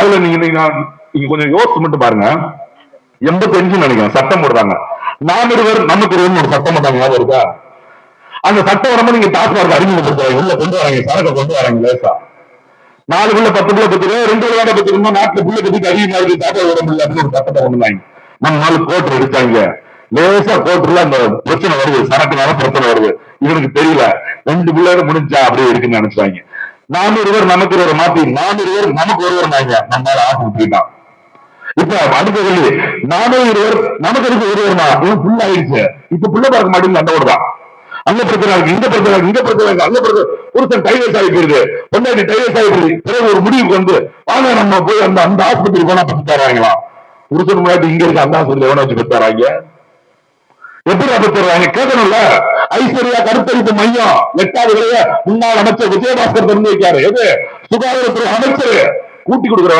அதுல நீங்க நீங்க கொஞ்சம் யோசிச்சு மட்டும் பாருங்க. எண்பத்தஞ்சு நினைக்கிறேன். சட்டம் போடுறாங்க. நாம் இருவர் நமக்கு இருவர் ஒரு சட்டம் போட்டாங்க ஞாபகம் இருக்கா? அந்த சட்டம் வரும்போது நீங்க டாஸ்மார்க் அறிமுகப்படுத்துறாங்க உள்ள கொண்டு வராங்க சரக்கு கொண்டு வராங்க லேசா. நாலு புள்ள பத்து புள்ள பத்து ரூபா ரெண்டு விளையாட பத்து ரூபா நாட்டுல புள்ள பத்தி அதிகமா இருக்கு. தாத்தா வர முடியல அப்படின்னு ஒரு சட்டத்தை கொண்டு வந்தாங்க. நம்ம நாலு கோட்டர் எடுத்தாங்க லேசா கோட்டர்ல அந்த பிரச்சனை வருது. சரக்குனால பிரச்சனை வருது. இவனுக்கு தெரியல. ரெண்டு பிள்ளையோட முடிஞ்சா அப்படியே இருக்குன்னு நினைச்சாங்க. நாம் இருவர் நமக்கு ஒரு மாத்தி நாம் இருவர் நமக்கு ஒருவர் நாங்க நம்மளால ஆகும் அப்படின்னா இப்ப அடுத்த கேள்வி நாமே இருவர் நமக்கு இருக்கு ஒருவர்மா? இவன் புள்ள ஆயிடுச்சு? இப்ப புள்ள பார்க்க மாட்டேங்குது அந்த ஓடுதான் அங்க பிரச்சனை இருக்கு இந்த பிரச்சனை இருக்கு இந்த பிரச்சனை இருக்கு அங்க பிரச்சனை ஒருத்தன் டைவர்ஸ் ஆகி போயிருது பொண்டாட்டி டைவர்ஸ் ஆகி போயிருது பிறகு ஒரு முடிவுக்கு வந்து வாங்க நம்ம போய் அந்த அந்த ஆஸ்பத்திரி போனா பத்து தராங்களா புருஷன் முன்னாடி இங்க இருக்க அந்த ஆஸ்பத்திரி எவனை வச்சு பத்து தராங்க எப்படி அப்பத்துறாங்க கேட்கணும்ல. ஐஸ்வர்யா கருத்தரிப்பு மையம். எட்டாவது முன்னாள் அமைச்சர் விஜயபாஸ்கர் திறந்து வைக்காரு எது? சுகாதாரத்துறை அமைச்சர் கூட்டி கொடுக்கிற